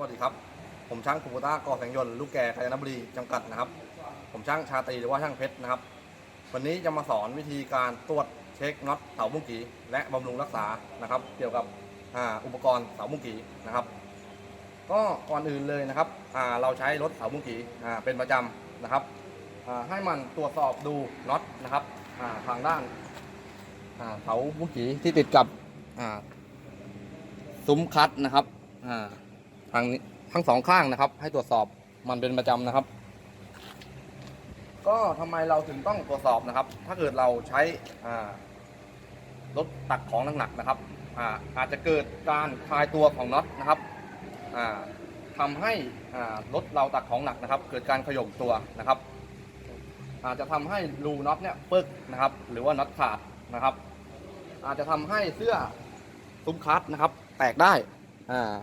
วัสดีครับ ผมช่างคูโบต้ากอแสงยนต์ลูกแก่กาญจนบุรีจำกัดนะครับ ผมช่างชาตรีหรือว่าช่างเพชรนะครับ วันนี้จะมาสอนวิธีการตรวจเช็คน็อตเสาบุ้งกีและบำรุงรักษานะครับ เกี่ยวกับอ,อุปกรณ์เสาบุ้งกีนะครับ ก็ก่อนอื่นเลยนะครับเราใช้รถเสาบุ้งกีเป็นประจำนะครับให้มันตรวจสอบดูน็อตนะครับาทางด้านาเสาบุ้งกีที่ติดกับซุ้มคัดนะครับอ่า ทางทั้งสองข้างนะครับ ให้ตรวจสอบมันเป็นประจำนะครับ ก็ทำไมเราถึงต้องตรวจสอบนะครับ ถ้าเกิดเราใช้อ่ารถตักของหนักๆนะครับอ่าอาจจะเกิดการคลายตัวของน็อตนะครับอ่าทำให้อ่ารถเราตักของหนักนะครับ เกิดการขย่มตัวนะครับ อาจจะทำให้รูน็อตเนี่ยเปึกนะครับ หรือว่าน็อตขาดนะครับ อาจจะทำให้เสื้อซุ้มคัดนะครับ แตกได้อ่า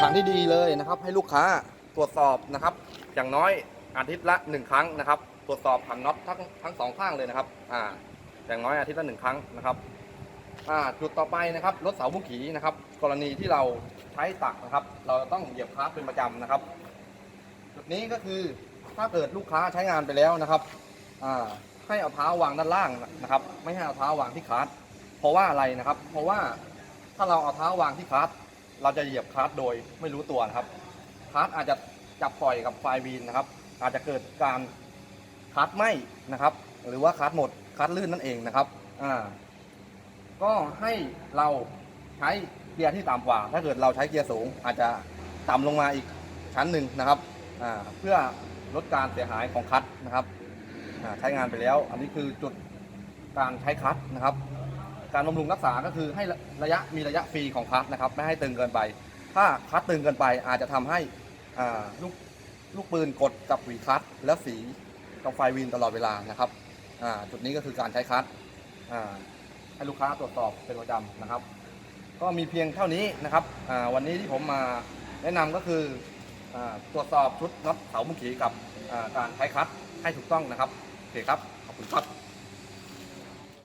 ทางที่ดีเลยนะครับ ให้ลูกค้าตรวจสอบนะครับ อย่างน้อยอาทิตย์ละหนึ่งครั้งนะครับ ตรวจสอบถังน็อตทั้งทั้งสองข้างเลยนะครับอ่าอย่างน้อยอาทิตย์ละหนึ่งครั้งนะครับอ่าจุดต่อไปนะครับรถเสาบุ้งขีนะครับ กรณีที่เราใช้ตักนะครับ เราจะต้องเหยียบคลัตช์เป็นประจำนะครับ จุดนี้ก็คือถ้าเกิดลูกค้าใช้งานไปแล้วนะครับอ่าให้เอาเท้าวางด้านล่างนะครับ ไม่ให้เอาเท้าวางที่คลัตช์เพราะว่าอะไรนะครับ เพราะว่าถ้าเราเอาเท้าวางที่คลัตช์ เราจะเหยียบคลัตช์โดยไม่รู้ตัวนะครับคลัตช์อาจจะจับปล่อยกับไฟวีนนะครับ อาจจะเกิดการคลัตช์ไหมนะครับ หรือว่าคลัตช์หมดคลัตช์ลื่นนั่นเองนะครับอ่าก็ให้เราใช้เกียร์ที่ต่ำกว่า ถ้าเกิดเราใช้เกียร์สูง อาจจะต่ำลงมาอีกชั้นหนึ่งนะครับอ่าเพื่อลดการเสียหายของคลัตช์นะครับใช้งานไปแล้ว อันนี้คือจุดการใช้คลัตช์นะครับ การบำรุงรักษาก็คือให้ระยะมีระยะฟรีของคลัตช์นะครับไม่ให้ตึงเกินไป ถ้าคลัตช์ตึงเกินไปอาจจะทำให้ลูกลูกปืนกดกับหวีคลัตช์แล้วสีกับไฟวินตลอดเวลานะครับจุดนี้ก็คือการใช้คลัตช์อ่าให้ลูกค้าตรวจสอบเป็นประจำนะครับ ก็มีเพียงเท่านี้นะครับวันนี้ที่ผมมาแนะนำก็คืออตรวจสอบชุดน็อตเสามุขีกับการใช้คลัตช์ให้ถูกต้องนะครับโอเคครับขอบคุณครับ